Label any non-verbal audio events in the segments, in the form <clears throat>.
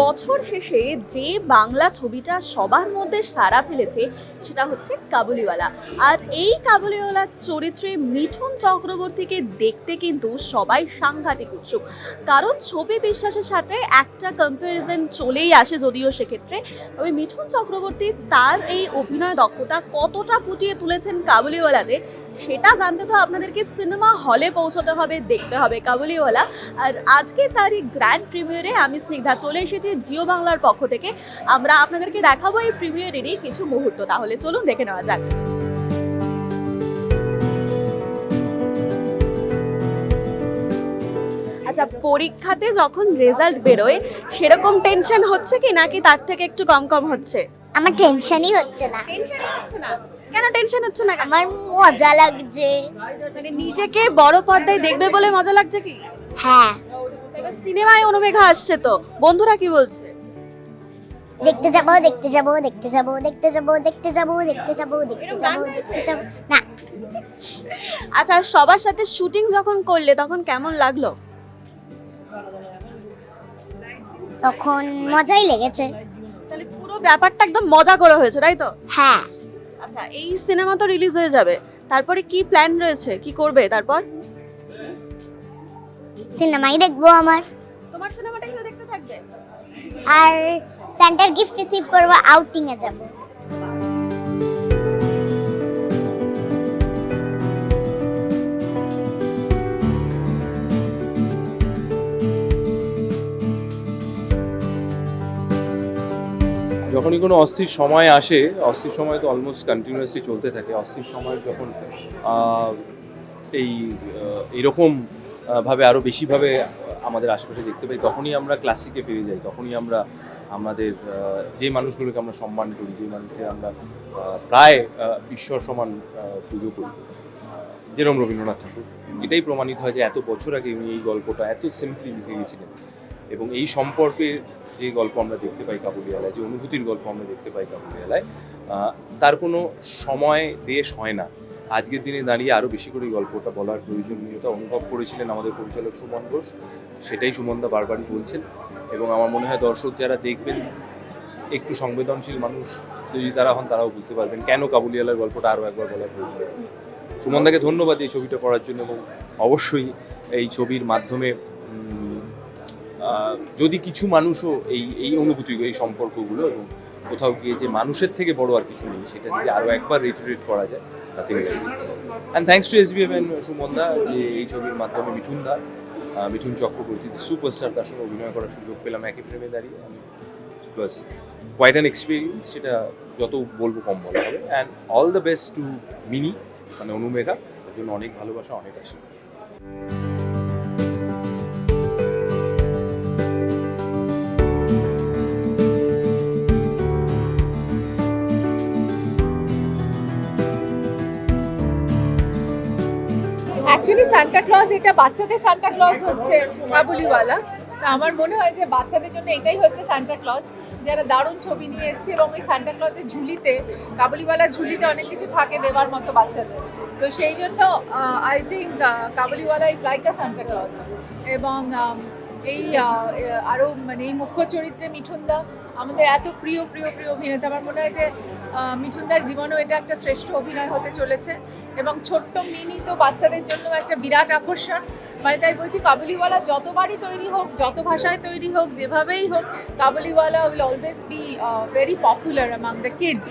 বছর শেষে যে বাংলা ছবিটা সবার মধ্যে সাড়া ফেলেছে, সেটা হচ্ছে কাবুলিওয়ালা। আর এই কাবুলিওয়ালার চরিত্রে মিঠুন চক্রবর্তীকে দেখতে কিন্তু সবাই সাংঘাতিক উৎসুক। কারণ ছবি বিশ্বাসের সাথে একটা কম্প্যারিজন চলেই আসে যদিও সেক্ষেত্রে। তবে মিঠুন চক্রবর্তী তার এই অভিনয় দক্ষতা কতটা ফুটিয়ে তুলেছেন কাবুলিওয়ালাতে সেটা জানতে তো আপনাদেরকে সিনেমা হলে পৌঁছতে হবে দেখতে হবে কাবুলিওয়ালা। আর আজকে তারই গ্র্যান্ড প্রিমিয়ারে আমি স্নিগ্ধা চলে এসেছি জিও বাংলার পক্ষ থেকে। আমরা আপনাদেরকে দেখাবো এই প্রিমিয়ারেরই কিছু মুহূর্ত। তাহলে চলুন দেখে নেওয়া যাক। আচ্ছা পরীক্ষাতে যখন রেজাল্ট বেরোয় সেরকম টেনশন হচ্ছে কি নাকি তার থেকে একটু কম কম হচ্ছে? আমার টেনশনই হচ্ছে না। টেনশন হচ্ছে না? কেন টেনশন হচ্ছে না? আমার মজা লাগছে। মানে নিজেকে বড় পর্দায় দেখবে বলে মজা লাগছে কি? হ্যাঁ। এবার সিনেমায় অনুমেঘা আসছে তো। বন্ধুরা কি বলছে? দেখতে যাব দেখতে যাব দেখতে যাব দেখতে যাব দেখতে যাব দেখতে যাব দেখতে যাব দেখতে যাব। না। আচ্ছা সবার সাথে শুটিং যখন করলে তখন কেমন লাগল? তখন মজাই লেগেছে। তাহলে পুরো ব্যাপারটা একদম মজা করে হয়েছে তাই তো? হ্যাঁ। আচ্ছা এই সিনেমা তো রিলিজ হয়ে যাবে। তারপরে কি প্ল্যান রয়েছে? কি করবে তারপর? সিনেমাই দেখব আমার। তোমার সিনেমাটা দেখতে থাকবে। আর সেন্টার গিফট রিসিভ করব আউটিং এ যাব। যখনই কোনো অস্থির সময় আসে অস্থির সময় তো অলমোস্ট কন্টিনিউয়াসলি চলতে থাকে। অস্থির সময় যখন এই আহ, এইরকম ভাবে আরও বেশিভাবে আমাদের আশেপাশে দেখতে পাই তখনই আমরা ক্লাসিকে ফিরে যাই। তখনই আমরা আমাদের যে মানুষগুলোকে আমরা সম্মান করি যে মানুষকে আমরা প্রায় ঈশ্বর সমান পুজো করি। যেরকম রবীন্দ্রনাথ ঠাকুর। এটাই প্রমাণিত হয় যে এত বছর আগে উনি এই গল্পটা এত সিম্পলি লিখে গেছিলেন। এবং এই সম্পর্কের যে গল্প আমরা দেখতে পাই কাবুলিওয়ালায়, যে অনুভূতির গল্প আমরা দেখতে পাই কাবুলিওয়ালায় তার কোনো সময় দেশ হয় না। আজকের দিনে দাঁড়িয়ে আরও বেশি করে গল্পটা বলার প্রয়োজনীয়তা অনুভব করেছিলেন আমাদের পরিচালক সুমন ঘোষ। সেটাই সুমনদা বারবারই বলছেন। এবং আমার মনে হয় দর্শক যারা দেখবেন, একটু সংবেদনশীল মানুষ যদি তারা হন, তারাও বুঝতে পারবেন কেন কাবুলিওয়ালার গল্পটা আরও একবার বলার প্রয়োজন। সুমনদাকে ধন্যবাদ এই ছবিটা করার জন্য এবং অবশ্যই এই ছবির মাধ্যমে যদি কিছু মানুষও এই এই অনুভূতি, এই সম্পর্কগুলো এবং কোথাও গিয়ে যে মানুষের থেকে বড় আর কিছু নেই, সেটা যদি আরও একবার রিটারেট করা যায়, তাতে and thanks to S B M সুমনদা যে এই ছবির মাধ্যমে মিঠুন দা মিঠুন চক্রবর্তী সুপারস্টার তার সঙ্গে অভিনয় করার সুযোগ পেলাম একই ফ্রেমে দাঁড়িয়ে। আমি প্লাস কোয়াইট অ্যান এক্সপিরিয়েন্স সেটা যত বলব কম বলা হবে। And all the best to mini মানে অনুমেঘা, তার জন্য অনেক ভালোবাসা, অনেক আশীর্বাদ। অ্যাকচুয়ালি সান্টা ক্লজ, এটা বাচ্চাদের সান্টা ক্লজ হচ্ছে কাবুলিওয়ালা তা আমার মনে হয় যে বাচ্চাদের জন্য এটাই হচ্ছে সান্টা ক্লজ। যারা দারুণ ছবি নিয়ে এসেছে এবং ওই সান্টা ক্লজের ঝুলিতে কাবুলিওয়ালা ঝুলিতে অনেক কিছু থাকে দেওয়ার মতো বাচ্চাদের। তো সেই জন্য I think Kabuliwala is like a Santa Claus. এবং এই আরও মানে এই মুখ্য চরিত্রে মিঠুনদা আমাদের এত প্রিয় প্রিয় প্রিয় অভিনেতা। আমার মনে হয় যে মিঠুনদার জীবনেও এটা একটা শ্রেষ্ঠ অভিনয় হতে চলেছে। এবং ছোট্ট মিনি তো বাচ্চাদের জন্য একটা বিরাট আকর্ষণ। মানে তাই বলছি, কাবুলিওয়ালা যতবারই তৈরি হোক, যত ভাষায় তৈরি হোক, যেভাবেই হোক, Kabuliwala will always be very popular among the kids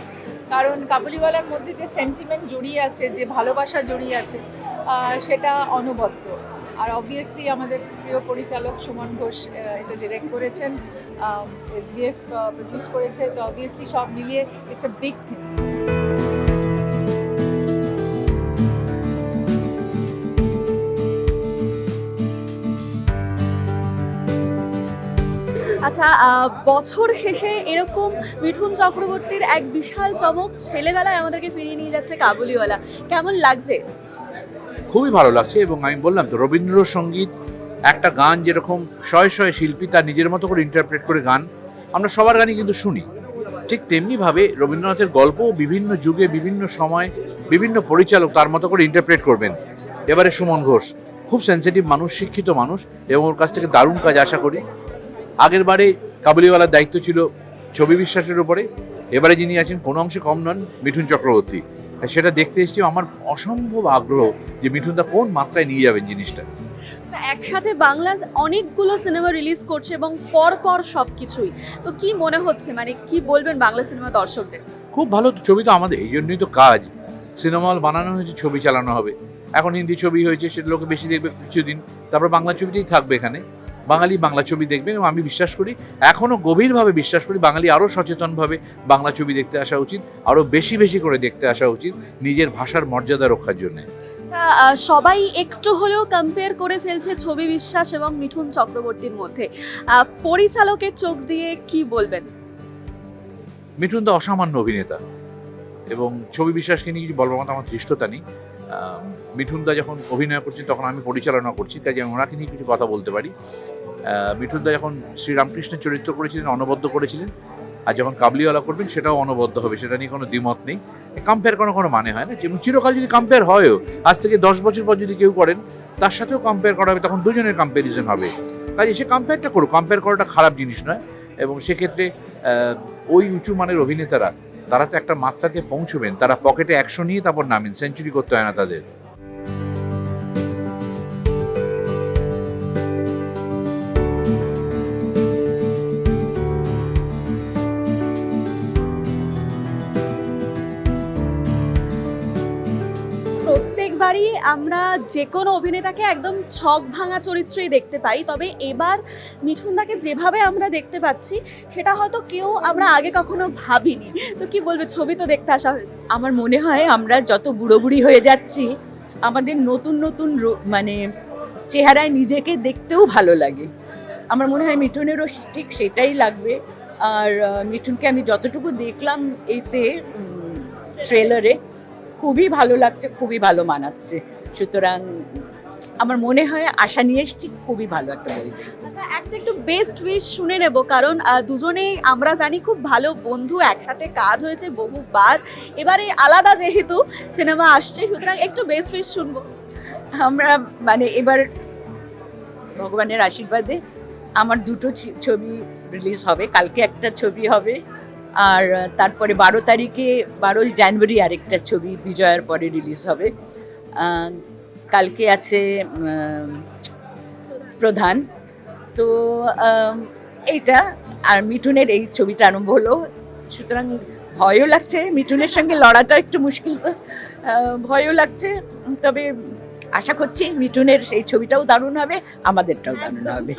কারণ কাবুলিওয়ালার মধ্যে যে সেন্টিমেন্ট জড়িয়ে আছে, যে ভালোবাসা জড়িয়ে আছে সেটা অনবদ্য। আর অবভিয়াসলি আমাদের প্রিয় পরিচালক সুমন ঘোষ এটা ডিরেক্ট করেছেন এসবিএফ প্রডিউস করেছে, তো অবভিয়াসলি সব মিলিয়ে ইটস এ বিগ থিং আচ্ছা বছর শেষে এরকম মিঠুন চক্রবর্তীর এক বিশাল চমক ছেলেবেলায় আমাদেরকে ফিরিয়ে নিয়ে যাচ্ছে কাবুলিওয়ালা। কেমন লাগছে? খুবই ভালো লাগছে এবং আমি বললাম তো রবীন্দ্রসঙ্গীত একটা গান যেরকম শয়ে শয়ে শিল্পী তার নিজের মতো করে ইন্টারপ্রেট করে গান, আমরা সবার গানই কিন্তু শুনি। ঠিক তেমনিভাবে রবীন্দ্রনাথের গল্প বিভিন্ন যুগে, বিভিন্ন সময়, বিভিন্ন পরিচালক তার মতো করে ইন্টারপ্রেট করবেন। এবারে সুমন ঘোষ, খুব সেন্সিটিভ মানুষ, শিক্ষিত মানুষ এবং ওর কাছ থেকে দারুণ কাজ আশা করি। আগের বারে কাবুলিওয়ালার দায়িত্ব ছিল ছবি বিশ্বাসের উপরে, এবারে যিনি আছেন কোনো অংশে কম নন মিঠুন চক্রবর্তী। সেটা দেখতে এসেছি আমার অসম্ভব আগ্রহ যে মিঠুনদা কোন মাত্রায় নিয়ে যাবেন জিনিসটা। তা একসাথে বাংলা অনেকগুলো সিনেমা রিলিজ করছে এবং পর পর সব কিছুই তো কি মনে হচ্ছে? মানে কি বলবেন বাংলা সিনেমা দর্শকদের? খুব ভালো ছবি তো আমাদের এই জন্যই তো কাজ। সিনেমা হল বানানো হয়েছে ছবি চালানো হবে। এখন হিন্দি ছবি হয়েছে সেটা লোকে বেশি দেখবে কিছুদিন। তারপর বাংলা ছবিটাই থাকবে এখানে। বাঙালি বাংলা ছবি দেখবেন এবং আমি বিশ্বাস করি এখনও গভীরভাবে বিশ্বাস করি বাঙালি আরও সচেতনভাবে বাংলা ছবি দেখতে আসা উচিত আরও বেশি বেশি করে দেখতে আসা উচিত নিজের ভাষার মর্যাদা রক্ষার জন্য। তা, সবাই একটু হলেও কম্পেয়ার করে ফেলছে ছবি বিশ্বাস এবং মিঠুন চক্রবর্তীর মধ্যে। পরিচালকের চোখ দিয়ে কি বলবেন? মিঠুন তো অসামান্য অভিনেতা এবং ছবি বিশ্বাসকে নিয়ে কিছু বলবার মতো আমার ধৃষ্টতা নেই। মিঠুনদা যখন অভিনয় করছেন, তখন আমি পরিচালনা করছি, কাজে আমি ওনাকে নিয়ে কিছু কথা বলতে পারি। মিঠুনদা যখন শ্রীরামকৃষ্ণের চরিত্র করেছিলেন, অনবদ্য করেছিলেন, আর যখন কাবলিওয়ালা করবেন, সেটাও অনবদ্য হবে, সেটা নিয়ে কোনো দ্বিমত নেই। কম্পেয়ার করার কোনো মানে হয় না। যেমন চিরকাল যদি কম্পেয়ার হয়ও, আজ থেকে দশ বছর পর যদি কেউ করেন, তার সাথেও কম্পেয়ার করা হবে, তখন দুজনের কম্প্যারিজন হবে। কাজে সে কম্পেয়ারটা করুক কম্পেয়ার করাটা খারাপ জিনিস নয়। এবং সেক্ষেত্রে ওই উঁচু মানের অভিনেতারা তারা তো একটা মাত্রাতে পৌঁছবেন। তারা পকেটে একশো নিয়ে তারপর নামেন। সেঞ্চুরি করতে হয় না তাদের। আমরা যে কোনো অভিনেতাকে একদম ছক ভাঙা চরিত্রেই দেখতে পাই, তবে এবার মিঠুনদাকে যেভাবে আমরা দেখতে পাচ্ছি, সেটা হয়তো কেউ আমরা আগে কখনো ভাবিনি। তো কি বলবে, ছবি তো দেখতে আসা হয়েছে। আমার মনে হয় আমরা যত বুড়ো বুড়ি হয়ে যাচ্ছি, আমাদের নতুন নতুন মানে চেহারায় নিজেকে দেখতেও ভালো লাগে। আমার মনে হয় মিঠুনেরও ঠিক সেটাই লাগবে। আর মিঠুনকে আমি যতটুকু দেখলাম এতে ট্রেলারে খুবই ভালো লাগছে খুবই ভালো মানাচ্ছে। সুতরাং আমার মনে হয় আশা নিয়ে এসছি খুবই ভালো একটা বই। আচ্ছা একটা একটু বেস্ট উইশ শুনে নেব কারণ দুজনেই আমরা জানি খুব ভালো বন্ধু একসাথে কাজ হয়েছে বহুবার। এবারে আলাদা যেহেতু সিনেমা আসছে সুতরাং একটু বেস্ট উইশ শুনব। আমরা মানে এবার ভগবানের আশীর্বাদে আমার দুটো ছবি রিলিজ হবে কালকে একটা ছবি হবে। আর তারপরে বারো তারিখে বারোই জানুয়ারি আরেকটা ছবি বিজয়ার পরে রিলিজ হবে। কালকে আছে প্রধান। তো এইটা আর মিঠুনের এই ছবিটা আরম্ভ হলো। সুতরাং ভয়ও লাগছে মিঠুনের সঙ্গে লড়াটা একটু মুশকিল তো ভয়ও লাগছে। তবে আশা করছি মিঠুনের সেই ছবিটাও দারুণ হবে আমাদেরটাও দারুণ হবে।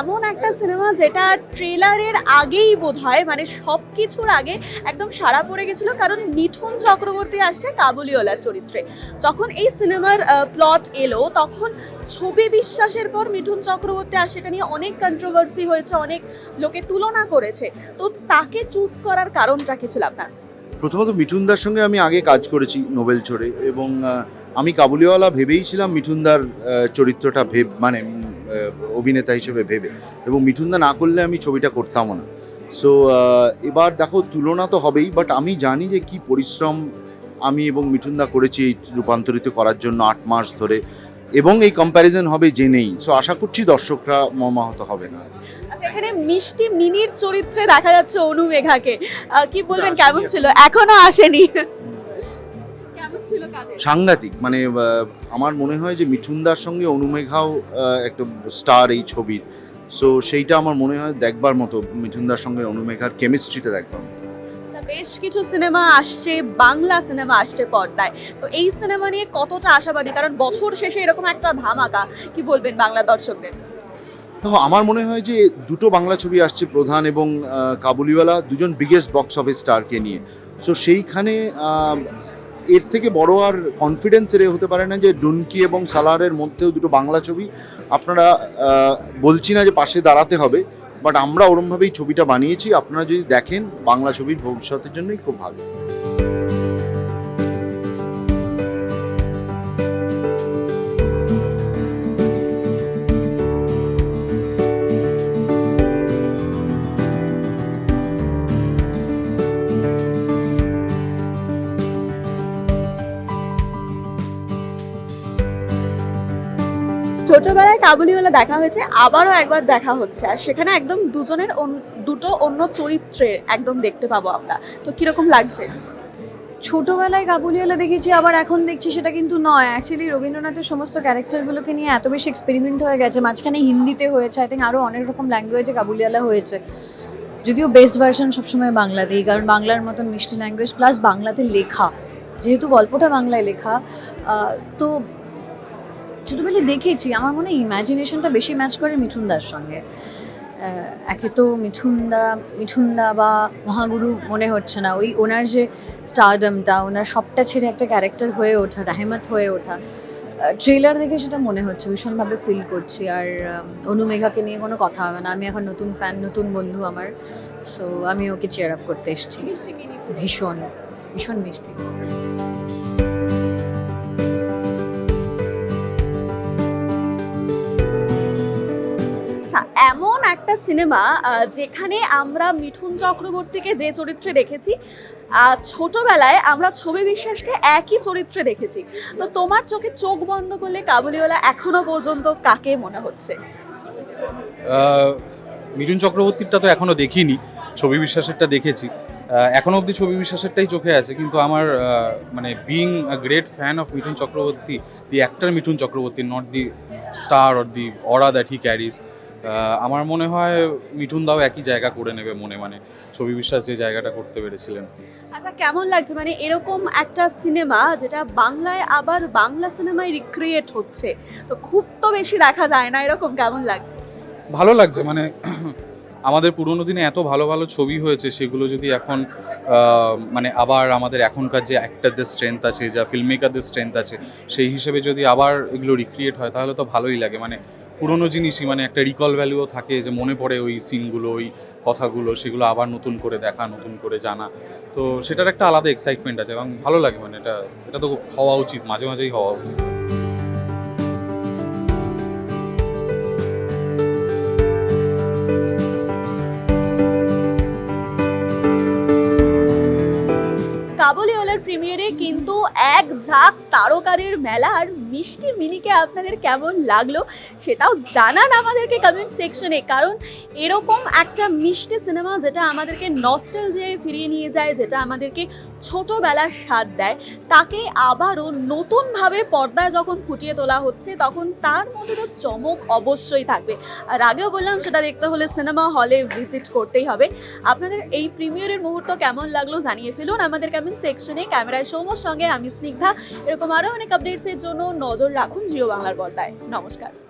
এমন একটা সিনেমা যেটা ট্রেলারের আগেই বোধ হয় মানে সব কিছুর আগে একদম সারা পড়ে গেছিল, কারণ মিঠুন চক্রবর্তী আসছে কাবুলিওয়ালার চরিত্রে। যখন এই সিনেমার প্লট এলো, তখন ছবি বিশ্বাসের পর মিঠুন চক্রবর্তী আসে, এটা নিয়ে অনেক কন্ট্রোভার্সি হয়েছে, অনেক লোকে তুলনা করেছে। তো তাকে চুজ করার কারণটা কি ছিল আপনার? প্রথমত মিঠুনদার সঙ্গে আমি আগে কাজ করেছি নোবেল চড়ে এবং আমি কাবুলিওয়ালা ভেবেই ছিলাম মিঠুনদার চরিত্রটা ভেব মানে অভিনেতা হিসেবে ভেবে। এবং মিঠুনদা না করলে আমি ছবিটা করতামও না। সো এবার দেখো তুলনা তো হবেই বাট আমি জানি যে কি পরিশ্রম আমি এবং মিঠুনদা করেছি এই রূপান্তরিত করার জন্য আট মাস ধরে এবং এই কম্প্যারিজন হবে জেনেই সো আশা করছি দর্শকরা মর্মাহত হবে না। আচ্ছা এখানে মিষ্টি মিনির চরিত্রে দেখা যাচ্ছে অনু মেঘাকে। কি বলবেন? কেমন ছিল? এখনও। আসেনি। সাংঘাতিক মানে আমার মনে হয় যে মিঠুনদার সঙ্গে অনুমেঘাও একটা স্টার এই ছবির। সো সেইটা আমার মনে হয় দেখবার মতো মিঠুনদার সঙ্গে অনুমেঘার কেমিস্ট্রিটা দেখবার মতো। আচ্ছা, বেশ কিছু সিনেমা আসছে বাংলা সিনেমা আসছে পর্দায়। তো এই সিনেমা নিয়ে কতটা আশাবাদী? কারণ বছর শেষে এরকম একটা ধামাকা কি বলবেন বাংলা দর্শকদের? দেখো আমার মনে হয় যে দুটো বাংলা ছবি আসছে প্রধান এবং কাবুলিওয়ালা দুজন বিগেস্ট বক্স অফিস স্টারকে নিয়ে। সো সেইখানে এর থেকে বড় আর কনফিডেন্সের এ হতে পারে না যে ডুনকি এবং সালারের মধ্যেও দুটো বাংলা ছবি। আপনারা বলছি না যে পাশে দাঁড়াতে হবে বাট আমরা ওরমভাবেই ছবিটা বানিয়েছি। আপনারা যদি দেখেন বাংলা ছবির ভবিষ্যতের জন্যই খুব ভালো। ছোটবেলায় কাবুলিওয়ালা দেখা হয়েছে, আবারও একবার দেখা হচ্ছে। আর সেখানে একদম দুজনের দুটো অন্য চরিত্রে একদম দেখতে পাবো আমরা। তো কীরকম লাগছে? ছোটবেলায় কাবুলিওয়ালা দেখেছি, আবার এখন দেখছি সেটা কিন্তু নয়। অ্যাকচুয়ালি রবীন্দ্রনাথের সমস্ত ক্যারেক্টারগুলোকে নিয়ে এত বেশি এক্সপেরিমেন্ট হয়ে গেছে। মাঝখানে হিন্দিতে হয়েছে আই থিঙ্ক আরও অনেক রকম ল্যাঙ্গুয়েজে কাবুলিওয়ালা হয়েছে। যদিও বেস্ট ভার্সন সবসময় বাংলাতেই, কারণ বাংলার মতন মিষ্টি ল্যাঙ্গুয়েজ প্লাস বাংলাতে লেখা। যেহেতু গল্পটা বাংলায় লেখা তো ছোটবেলায় দেখেছি আমার মনে হয় ইমাজিনেশনটা বেশি ম্যাচ করে মিঠুনদার সঙ্গে। একে তো মিঠুনদা মিঠুনদা বা মহাগুরু মনে হচ্ছে না। ওই ওনার যে স্টারডমটা ওনার সবটা ছেড়ে একটা ক্যারেক্টার হয়ে ওঠা রাহেমত হয়ে ওঠা ট্রেলার দেখে সেটা মনে হচ্ছে ভীষণভাবে ফিল করছি। আর আম, অনু মেঘাকে নিয়ে কোনো কথা হবে না। আমি এখন নতুন ফ্যান নতুন বন্ধু আমার। সো আমি ওকে চেয়ার আপ করতে এসেছি। ভীষণ ভীষণ মিষ্টি। একটা সিনেমা যেখানে আমরা মিঠুন চক্রবর্তীকে যে চরিত্রে দেখেছি আহ, ছোটবেলায় আমরা ছবি বিশ্বাসকে একই চরিত্রে দেখেছি। তো তোমার চোখে চোখ বন্ধ করলে কাবুলিওয়ালা এখনও পর্যন্ত কাকে মনে হচ্ছে? মিঠুন চক্রবর্তীরটা তো এখনও দেখিনি ছবি বিশ্বাসেরটা দেখেছি। আহ, এখনও অবধি ছবি বিশ্বাসেরটাই চোখে আছে কিন্তু আমার মানে being a great fan of Mithun Chakraborty the actor Mithun Chakraborty not the star or the aura that he carries আমার মনে হয় মিঠুন দাও একই জায়গা করে নেবে মনে মানে ছবি বিশ্বাস যে জায়গাটা করতে পেরেছিলেন। আচ্ছা কেমন লাগছে? মানে এরকম একটা সিনেমা যেটা বাংলায় আবার বাংলা সিনেমায় রিক্রিয়েট হচ্ছে তো খুব তো বেশি দেখা যায় না এরকম কেমন লাগছে? ভালো লাগছে মানে <clears throat> আমাদের পুরোনো দিনে এত ভালো ভালো ছবি হয়েছে সেগুলো যদি এখন মানে আবার আমাদের এখনকার যে অ্যাক্টারদের স্ট্রেংথ আছে যা ফিল্ম মেকারদের স্ট্রেংথ আছে সেই হিসেবে যদি আবার এগুলো রিক্রিয়েট হয় তাহলে তো ভালোই লাগে মানে পুরোনো জিনিসই মানে একটা রিকল ভ্যালুও থাকে যে মনে পড়ে ওই সিনগুলো ওই কথাগুলো, সেগুলো আবার নতুন করে দেখা, নতুন করে জানা। তো সেটার একটা আলাদা এক্সাইটমেন্ট আছে এবং ভালো লাগে মানে এটা এটা তো হওয়া উচিত, মাঝে মাঝেই হওয়া উচিত। কাবুলিওয়ালার প্রিমিয়ারে কিন্তু এক ঝাঁক তারকাদের মেলা আর মিষ্টি মিনিকে আপনাদের কেমন লাগল সেটাও জানান আমাদেরকে কমেন্ট সেকশনে কারণ এরকম একটা মিষ্টি সিনেমা যেটা আমাদেরকে নস্টেল যে ফিরিয়ে নিয়ে যায়, যেটা আমাদেরকে ছোটবেলার স্বাদ দেয়, তাকে আবারও নতুনভাবে পর্দায় যখন ফুটিয়ে তোলা হচ্ছে, তখন তার মধ্যে তো চমক অবশ্যই থাকবে। আর আগেও বললাম, সেটা দেখতে হলে সিনেমা হলে ভিজিট করতেই হবে। আপনাদের এই প্রিমিয়ারের মুহূর্ত কেমন লাগল জানিয়ে ফেলুন আমাদের কমেন্ট সেকশনে ক্যামেরায় সৌম্যর সঙ্গে আমি স্নিগ্ধা। এরকম আরও অনেক আপডেটসের জন্য নজর রাখুন জিও বাংলার পর্দায়। নমস্কার।